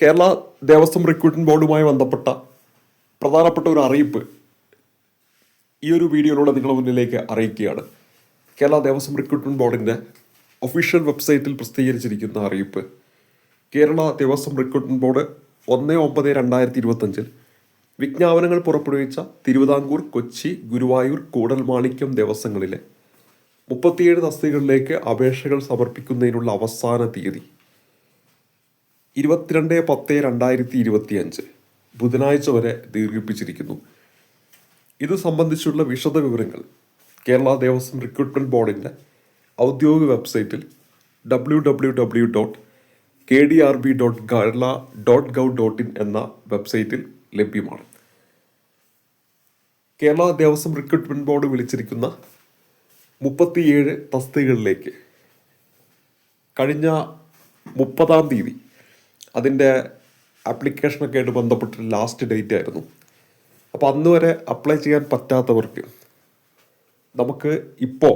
Kerala Devaswom recruitment ബോർഡുമായി ബന്ധപ്പെട്ട പ്രധാനപ്പെട്ട ഒരു അറിയിപ്പ് ഈ ഒരു വീഡിയോയിലൂടെ നിങ്ങളുടെ മുന്നിലേക്ക് അറിയിക്കുകയാണ്. കേരള ദേവസ്വം റിക്രൂട്ട്മെന്റ് ബോർഡിന്റെ ഒഫീഷ്യൽ വെബ്സൈറ്റിൽ പ്രസിദ്ധീകരിച്ചിരിക്കുന്ന അറിയിപ്പ്. കേരള ദേവസ്വം റിക്രൂട്ട്മെന്റ് ബോർഡ് ഒന്ന് ഒമ്പത് രണ്ടായിരത്തി ഇരുപത്തഞ്ചിൽ വിജ്ഞാപനങ്ങൾ പുറപ്പെടുവിച്ച തിരുവിതാംകൂർ കൊച്ചി ഗുരുവായൂർ കൂടൽമാണിക്യം ദേവസ്വങ്ങളിലെ മുപ്പത്തിയേഴ് തസ്തികളിലേക്ക് അപേക്ഷകൾ സമർപ്പിക്കുന്നതിനുള്ള അവസാന തീയതി. ഇരുപത്തിരണ്ട് പത്ത് രണ്ടായിരത്തി ഇരുപത്തിയഞ്ച് ബുധനാഴ്ച വരെ ദീർഘിപ്പിച്ചിരിക്കുന്നു. ഇത് സംബന്ധിച്ചുള്ള വിശദ വിവരങ്ങൾ കേരള ദേവസ്വം റിക്രൂട്ട്മെന്റ് ബോർഡിന്റെ ഔദ്യോഗിക വെബ്സൈറ്റിൽ W W W dot K D R B dot Kerala dot gov dot in എന്ന വെബ്സൈറ്റിൽ ലഭ്യമാണ്. കേരള ദേവസ്വം റിക്രൂട്ട്മെന്റ് ബോർഡ് വിളിച്ചിരിക്കുന്ന മുപ്പത്തിയേഴ് തസ്തികകളിലേക്ക് കഴിഞ്ഞ മുപ്പതാം തീയതി അതിന്റെ ആപ്ലിക്കേഷനൊക്കെ ആയിട്ട് ബന്ധപ്പെട്ട് ലാസ്റ്റ് ഡേറ്റ് ആയിരുന്നു. അപ്പോൾ അന്ന് വരെ അപ്ലൈ ചെയ്യാൻ പറ്റാത്തവർക്ക് നമുക്ക് ഇപ്പോൾ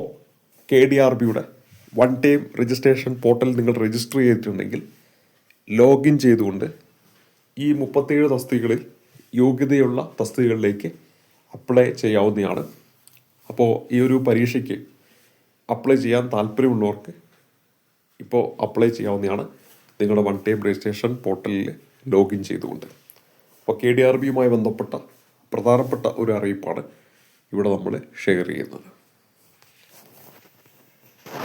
കെ ഡി ആർ ബിയുടെ വൺ ടൈം രജിസ്ട്രേഷൻ പോർട്ടൽ നിങ്ങൾ രജിസ്റ്റർ ചെയ്തിട്ടുണ്ടെങ്കിൽ ലോഗിൻ ചെയ്തുകൊണ്ട് ഈ മുപ്പത്തേഴ് തസ്തികകളിൽ യോഗ്യതയുള്ള തസ്തികകളിലേക്ക് അപ്ലൈ ചെയ്യാവുന്നതാണ്. അപ്പോൾ ഈ ഒരു പരീക്ഷയ്ക്ക് അപ്ലൈ ചെയ്യാൻ താല്പര്യമുള്ളവർക്ക് ഇപ്പോൾ അപ്ലൈ ചെയ്യാവുന്നതാണ്. നിങ്ങളുടെ വൺ ടൈം രജിസ്ട്രേഷൻ പോർട്ടലിൽ ലോഗിൻ ചെയ്തുകൊണ്ട്. അപ്പോൾ കെ ഡി ആർ ബിയുമായി ബന്ധപ്പെട്ട പ്രധാനപ്പെട്ട ഒരു അറിയിപ്പാണ് ഇവിടെ നമ്മൾ ഷെയർ ചെയ്യുന്നത്.